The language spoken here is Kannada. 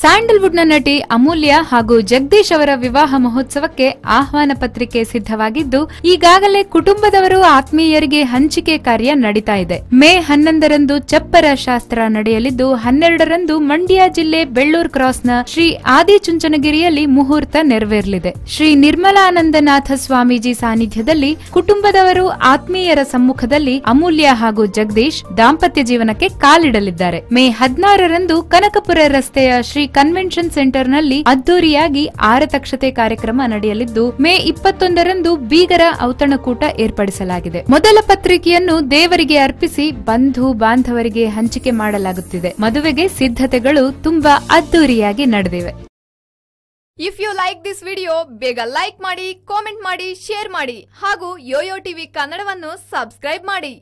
ಸ್ಯಾಂಡಲ್ವುಡ್ನ ನಟಿ ಅಮೂಲ್ಯ ಹಾಗೂ ಜಗದೀಶ್ ಅವರ ವಿವಾಹ ಮಹೋತ್ಸವಕ್ಕೆ ಆಹ್ವಾನ ಪತ್ರಿಕೆ ಸಿದ್ಧವಾಗಿದ್ದು, ಈಗಾಗಲೇ ಕುಟುಂಬದವರು ಆತ್ಮೀಯರಿಗೆ ಹಂಚಿಕೆ ಕಾರ್ಯ ನಡೀತಾ ಇದೆ. ಮೇ ಹನ್ನೊಂದರಂದು ಚಪ್ಪರ ಶಾಸ್ತ್ರ ನಡೆಯಲಿದ್ದು, ಹನ್ನೆರಡರಂದು ಮಂಡ್ಯ ಜಿಲ್ಲೆ ಬೆಳ್ಳೂರ್ ಕ್ರಾಸ್ನ ಶ್ರೀ ಆದಿಚುಂಚನಗಿರಿಯಲ್ಲಿ ಮುಹೂರ್ತ ನೆರವೇರಲಿದೆ. ಶ್ರೀ ನಿರ್ಮಲಾನಂದನಾಥ ಸ್ವಾಮೀಜಿ ಸಾನ್ನಿಧ್ಯದಲ್ಲಿ ಕುಟುಂಬದವರು ಆತ್ಮೀಯರ ಸಮ್ಮುಖದಲ್ಲಿ ಅಮೂಲ್ಯ ಹಾಗೂ ಜಗದೀಶ್ ದಾಂಪತ್ಯ ಜೀವನಕ್ಕೆ ಕಾಲಿಡಲಿದ್ದಾರೆ. ಮೇ ಹದಿನಾರರಂದು ಕನಕಪುರ ರಸ್ತೆಯ ಶ್ರೀ ಕನ್ವೆನ್ಷನ್ ಸೆಂಟರ್ನಲ್ಲಿ ಅದ್ದೂರಿಯಾಗಿ ಆರತಕ್ಷತೆ ಕಾರ್ಯಕ್ರಮ ನಡೆಯಲಿದ್ದು, ಮೇ ಇಪ್ಪತ್ತೊಂದರಂದು ಬೀಗರ ಔತಣಕೂಟ ಏರ್ಪಡಿಸಲಾಗಿದೆ. ಮೊದಲ ಪತ್ರಿಕೆಯನ್ನು ದೇವರಿಗೆ ಅರ್ಪಿಸಿ ಬಂಧು ಬಾಂಧವರಿಗೆ ಹಂಚಿಕೆ ಮಾಡಲಾಗುತ್ತಿದೆ. ಮದುವೆಗೆ ಸಿದ್ಧತೆಗಳು ತುಂಬಾ ಅದ್ದೂರಿಯಾಗಿ ನಡೆದಿವೆ. If you like this video ಬೇಗ ಲೈಕ್ ಮಾಡಿ ಕಾಮೆಂಟ್ ಮಾಡಿ ಶೇರ್ ಮಾಡಿ ಹಾಗೂ ಯೋಯೋ ಟಿವಿ ಕನ್ನಡವನ್ನು ಸಬ್ಸ್ಕ್ರೈಬ್ ಮಾಡಿ.